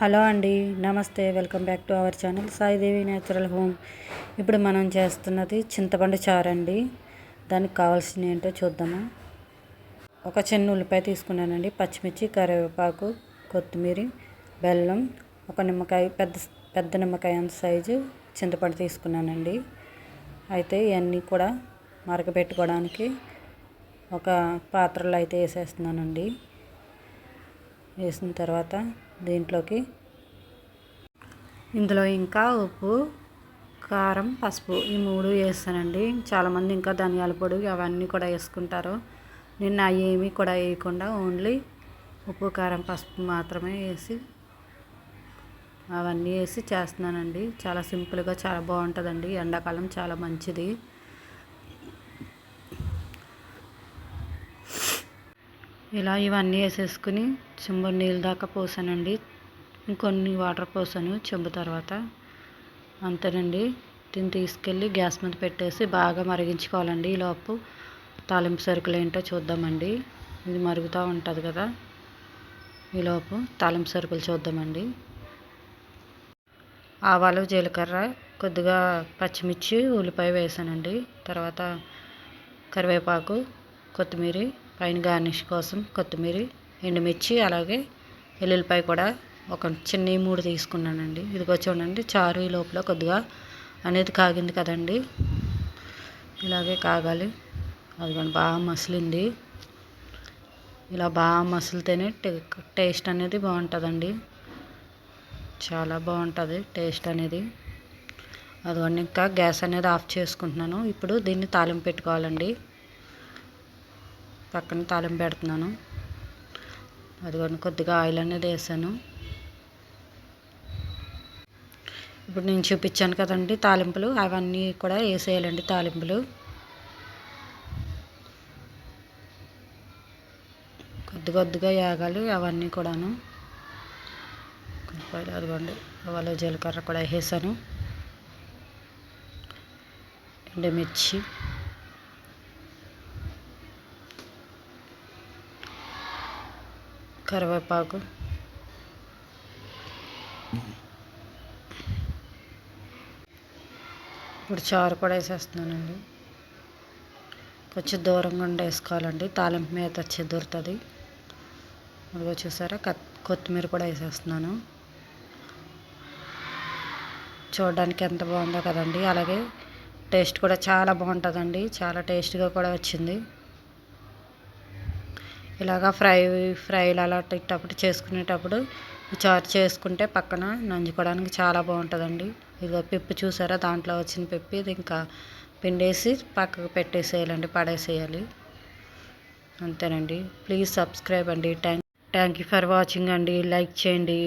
Hello అండి నమస్తే welcome back to our channel Saidevi natural home. ఇప్పుడు మనం చేస్తున్నది చింతపండు చారు అండి దానికి కావాల్సినవి ఏంటో చూద్దాము. ఒక చిన్న ఉల్లిపాయ తీసుకున్నానండి పచ్చిమిర్చి కరివేపాకు కొత్తిమీర బెల్లం ఒక నిమ్మకాయ పెద్ద పెద్ద నిమ్మకాయ అంత సైజు చింతపండు తీసుకున్నానండి. అయితే ఇవన్నీ కూడా మరకపెట్టుకోవడానికి ఒక పాత్రలో అయితే వేసేస్తున్నానండి. వేసిన తర్వాత దీంట్లోకి. ఇందులో ఇంకా ఉప్పు కారం పసుపు ఈ మూడు వేస్తానండి. చాలామంది ఇంకా ధనియాల పొడి అవన్నీ కూడా వేసుకుంటారు. నేను అవి ఏమీ కూడా వేయకుండా ఓన్లీ ఉప్పు కారం పసుపు మాత్రమే వేసి అవన్నీ వేసి చేస్తున్నానండి. చాలా సింపుల్గా చాలా బాగుంటుందండి. ఎండాకాలం చాలా మంచిది. ఇలా ఇవన్నీ వేసేసుకుని చెంబు నీళ్ళు దాకా పోసానండి. ఇంకొన్ని వాటర్ పోసాను చెంబు తర్వాత. అంతేనండి. దీన్ని తీసుకెళ్ళి గ్యాస్ మీద పెట్టేసి బాగా మరిగించుకోవాలండి. ఈలోపు తాలింపు సరుకులు ఏంటో చూద్దామండి. ఇది మరుగుతూ ఉంటుంది కదా. ఈలోపు తాలింపు సరుకులు చూద్దామండి. ఆవాలు జీలకర్ర కొద్దిగా పచ్చిమిర్చి ఉల్లిపాయ వేసానండి. తర్వాత కరివేపాకు కొత్తిమీర పైన గార్నిష్ కోసం కొత్తిమీర ఎండుమిర్చి అలాగే ఎల్లుల్లిపాయ కూడా ఒక చిన్న మూడు తీసుకున్నానండి. ఇదిగో చూడండి చారు ఈ లోపల కొద్దిగా అనేది కాగింది కదండి. ఇలాగే కాగాలి. అదిగోండి బాగా మసిలింది. ఇలా బాగా మసిలితేనే టేస్ట్ అనేది బాగుంటుందండి. చాలా బాగుంటుంది టేస్ట్ అనేది. అదిగోండి ఇంకా గ్యాస్ అనేది ఆఫ్ చేసుకుంటున్నాను. ఇప్పుడు దీన్ని తాలింపు పెట్టుకోవాలండి. పక్కన తాలింపు పెడుతున్నాను. అదిగోండి కొద్దిగా ఆయిల్ అనేది వేసాను. ఇప్పుడు నేను చూపించాను కదండి తాలింపులు. అవన్నీ కూడా వేసేయాలండి తాలింపులు. కొద్ది కొద్దిగా వేగాలి అవన్నీ కూడాను. అదిగోండి వాళ్ళు జీలకర్ర కూడా వేసాను. ఎండుమిర్చి. కరివేపాకు. ఇప్పుడు చారు కూడా వేసేస్తున్నానండి. కొంచెం దూరంగా ఉండి వేసుకోవాలండి. తాలింపు మీద చెదురుతుంది అదిగో చూసారా? కొత్తిమీర కూడా వేసేస్తున్నాను. చూడడానికి ఎంత బాగుందో కదండి. అలాగే టేస్ట్ కూడా చాలా బాగుంటుందండి. చాలా టేస్ట్గా కూడా వచ్చింది. ఇలాగా ఫ్రై ఫ్రైలు అలా ఇట్టప్పుడు చేసుకునేటప్పుడు చారు చేసుకుంటే పక్కన నంజుకోవడానికి చాలా బాగుంటుందండి. ఇదిగో పిప్పు చూసారా? దాంట్లో వచ్చిన పిప్పి. ఇది ఇంకా పిండేసి పక్కకు పెట్టేసేయాలండి పడేసేయాలి. అంతేనండి. ప్లీజ్ సబ్స్క్రైబ్ అండి. Thank thank you for watching అండి. లైక్ చేయండి.